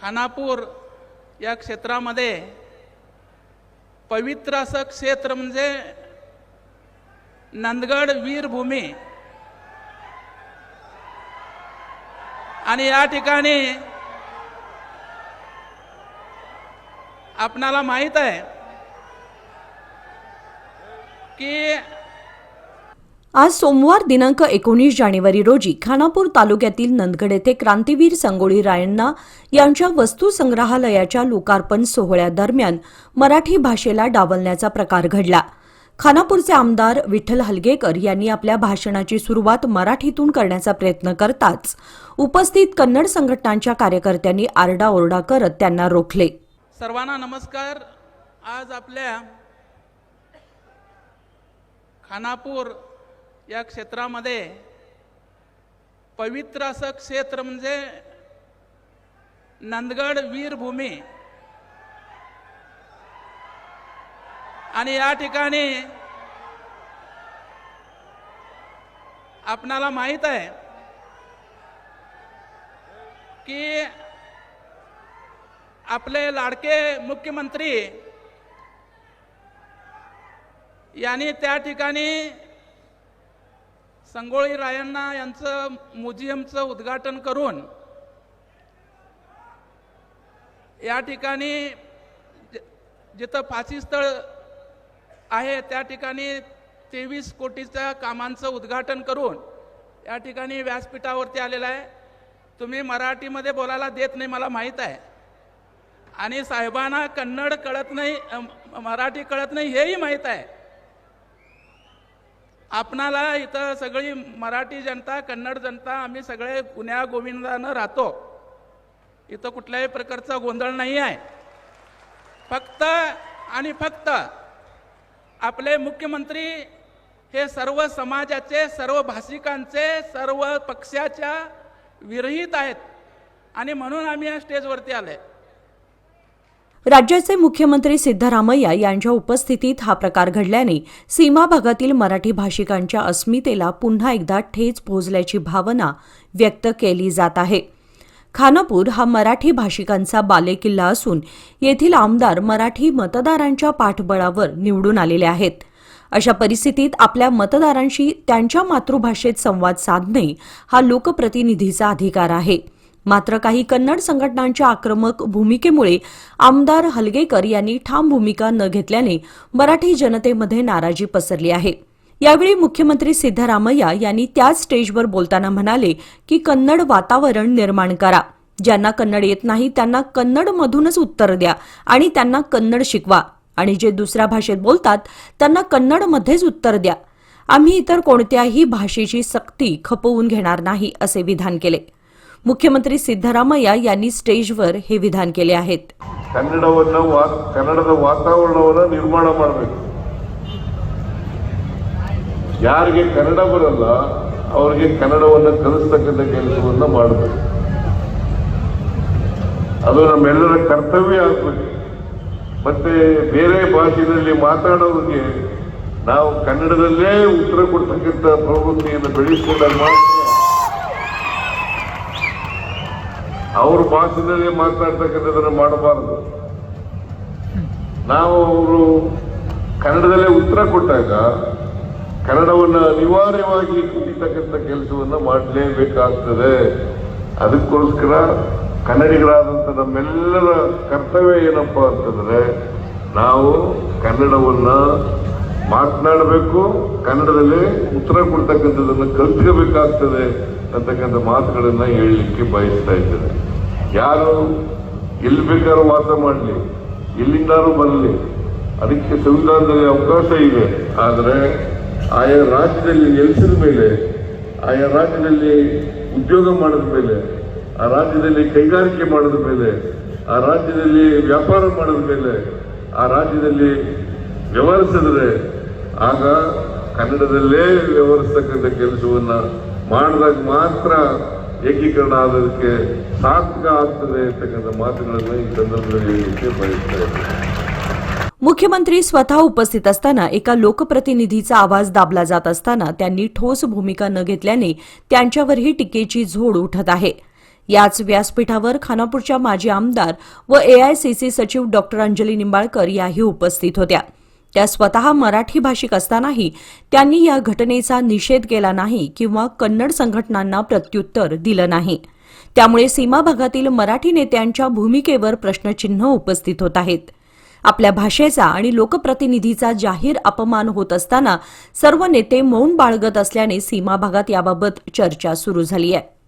खानापूर या क्षेत्रामध्ये पवित्र असं क्षेत्र म्हणजे नंदगड वीरभूमी. आणि या ठिकाणी आपणाला माहीत आहे की आज सोमवार दिनांक एकोणीस जानेवारी रोजी खानापूर तालुक्यातील नंदगड येथे क्रांतीवीर संगोळी रायण्णा यांच्या वस्तू संग्रहालयाच्या लोकार्पण सोहळ्यादरम्यान मराठी भाषेला डावलण्याचा प्रकार घडला. खानापूरचे आमदार विठ्ठल हलगेकर यांनी आपल्या भाषणाची सुरुवात मराठीतून करण्याचा प्रयत्न करताच उपस्थित कन्नड संघटनांच्या कार्यकर्त्यांनी आरडाओरडा करत त्यांना रोखले. सर्वांना नमस्कार. आज आपल्या खानापूर या क्षेत्रामध्ये पवित्र असं क्षेत्र म्हणजे नंदगड वीरभूमी. आणि या ठिकाणी आपणाला माहीत आहे की आपले लाडके मुख्यमंत्री यांनी त्या ठिकाणी संगोळी रायण्णा यांचं म्युझियमचं उद्घाटन करून या ठिकाणी जिथं फाशीस्थळ आहे त्या ठिकाणी तेवीस कोटीच्या कामांचं उद्घाटन करून या ठिकाणी व्यासपीठावरती आलेलं आहे. तुम्ही मराठीमध्ये बोलायला देत नाही मला माहीत आहे. आणि साहेबांना कन्नड कळत नाही मराठी कळत नाही हेही माहीत आहे. आपणाला इथं सगळी मराठी जनता कन्नड जनता आम्ही सगळे गुन्ह्या गोविंदानं राहतो. इथं कुठल्याही प्रकारचा गोंधळ नाही आहे. फक्त आणि फक्त आपले मुख्यमंत्री हे सर्व समाजाचे सर्व भाषिकांचे सर्व पक्षाच्या विरहित आहेत. आणि म्हणून आम्ही या स्टेजवरती आले राज्याचे मुख्यमंत्री सिद्धरामय्या यांच्या उपस्थितीत हा प्रकार घडल्याने सीमा भागातील मराठी भाषिकांच्या अस्मितेला पुन्हा एकदा ठेच पोहोचल्याची भावना व्यक्त केली जात आहे. खानापूर हा मराठी भाषिकांचा बालेकिल्ला असून येथील आमदार मराठी मतदारांच्या पाठबळावर निवडून आलेले आहेत. अशा परिस्थितीत आपल्या मतदारांशी त्यांच्या मातृभाषेत संवाद साधणे हा लोकप्रतिनिधीचा अधिकार आहे. मात्र काही कन्नड संघटनांच्या आक्रमक भूमिकेमुळे आमदार हलगेकर यांनी ठाम भूमिका न घेतल्याने मराठी जनतेमध्ये नाराजी पसरली आहे. यावेळी मुख्यमंत्री सिद्धरामय्या यांनी त्याच स्टेजवर बोलताना म्हणाले की कन्नड वातावरण निर्माण करा. ज्यांना कन्नड येत नाही त्यांना कन्नडमधूनच उत्तर द्या आणि त्यांना कन्नड शिकवा. आणि जे दुसऱ्या भाषेत बोलतात त्यांना कन्नडमध्येच उत्तर द्या. आम्ही इतर कोणत्याही भाषेची सक्ती खपवून घेणार नाही असे विधान केले. मुख्यमंत्री ಸಿದ್ದರಾಮಯ್ಯ यांनी ಸ್ಟೇಜ್ವರ್ हे ವಿಧಾನ केले आहेत ಕನ್ನಡವನ್ನ ವಾ ಕನ್ನಡದ ವಾತಾವರಣವನ್ನ ನಿರ್ಮಾಣ ಮಾಡಬೇಕು ಯಾರಿಗೆ ಕನ್ನಡ ಬರಲ್ಲ ಅವರಿಗೆ ಕನ್ನಡವನ್ನ ಕಲಿಸ್ತಕ್ಕಂಥ ಕೆಲಸವನ್ನ ಮಾಡಬೇಕು ಅದು ನಮ್ಮೆಲ್ಲರ ಕರ್ತವ್ಯ ಆಗ್ಬೇಕು ಮತ್ತೆ ಬೇರೆ ಭಾಷೆಯಲ್ಲಿ ಮಾತಾಡೋರಿಗೆ ನಾವು ಕನ್ನಡದಲ್ಲೇ ಉತ್ತರ ಕೊಡ್ತಕ್ಕಂಥ ಪ್ರವೃತ್ತಿಯನ್ನು ಬೆಳೆಸಿಕೊಂಡಾಗ ಮಾತ್ರ ಅವ್ರ ಭಾಷೆಯಲ್ಲಿ ಮಾತನಾಡ್ತಕ್ಕಂಥದ್ದನ್ನು ಮಾಡಬಾರದು. ನಾವು ಅವರು ಕನ್ನಡದಲ್ಲೇ ಉತ್ತರ ಕೊಟ್ಟಾಗ ಕನ್ನಡವನ್ನು ಅನಿವಾರ್ಯವಾಗಿ ಕುಡಿತಕ್ಕಂಥ ಕೆಲಸವನ್ನ ಮಾಡಲೇಬೇಕಾಗ್ತದೆ. ಅದಕ್ಕೋಸ್ಕರ ಕನ್ನಡಿಗರಾದಂಥ ನಮ್ಮೆಲ್ಲರ ಕರ್ತವ್ಯ ಏನಪ್ಪ ಅಂತಂದ್ರೆ ನಾವು ಕನ್ನಡವನ್ನು ಮಾತನಾಡಬೇಕು, ಕನ್ನಡದಲ್ಲಿ ಉತ್ತರ ಕೊಡ್ತಕ್ಕಂಥದ್ದನ್ನು ಕಲ್ತ್ಕೋಬೇಕಾಗ್ತದೆ ಅಂತಕ್ಕಂಥ ಮಾತುಗಳನ್ನು ಹೇಳಲಿಕ್ಕೆ ಬಯಸ್ತಾ ಇದ್ದೇನೆ. ಯಾರು ಎಲ್ಲಿ ಬೇಕಾದ್ರೂ ವಾಸ ಮಾಡಲಿ ಎಲ್ಲಿಂದಾರು ಬರಲಿ ಅದಕ್ಕೆ ಸಂವಿಧಾನದಲ್ಲಿ ಅವಕಾಶ ಇದೆ. ಆದರೆ ಆಯಾ ರಾಜ್ಯದಲ್ಲಿ ನೆಲೆಸಿದ ಮೇಲೆ, ಆಯಾ ರಾಜ್ಯದಲ್ಲಿ ಉದ್ಯೋಗ ಮಾಡಿದ ಮೇಲೆ, ಆ ರಾಜ್ಯದಲ್ಲಿ ಕೈಗಾರಿಕೆ ಮಾಡಿದ ಮೇಲೆ, ಆ ರಾಜ್ಯದಲ್ಲಿ ವ್ಯಾಪಾರ ಮಾಡಿದ ಮೇಲೆ, ಆ ರಾಜ್ಯದಲ್ಲಿ ವ್ಯವಹರಿಸಿದ್ರೆ ಆಗ ಕನ್ನಡದಲ್ಲೇ ವ್ಯವಹರಿಸ್ತಕ್ಕಂಥ ಕೆಲಸವನ್ನು ಮಾಡಿದಾಗ ಮಾತ್ರ ಏಕೀಕರಣ ಆಗೋದಕ್ಕೆ ಸಾರ್ಥಕ ಆಗ್ತದೆ ಅಂತಕ್ಕಂಥ ಮಾತುಗಳನ್ನು ಈ ಸಂದರ್ಭದಲ್ಲಿ ಹೇಳಲಿಕ್ಕೆ ಬಯಸ್ತಾ ಇದ್ದೇನೆ मुख्यमंत्री स्वतः उपस्थित असताना एका लोकप्रतिनिधीचा आवाज दाबला जात असताना त्यांनी ठोस भूमिका न घेतल्याने त्यांच्यावरही टीकेची झोड उठत आहे याच व्यासपीठावर खानापूरच्या माजी आमदार व एआयसीसी सचिव डॉक्टर अंजली निंबाळकर याही उपस्थित होत्या त्या स्वतः मराठी भाषिक असतानाही त्यांनी या घटनेचा निषेध केला नाही किंवा कन्नड संघटनांना प्रत्युत्तर दिलं नाही. त्यामुळे सीमा भागातील मराठी नेत्यांच्या भूमिकेवर प्रश्नचिन्ह उपस्थित होत आहेत. आपल्या भाषेचा आणि लोकप्रतिनिधीचा जाहीर अपमान होत असताना सर्व नेते मौन बाळगत असल्याने सीमा भागात याबाबत चर्चा सुरू झाली आहे.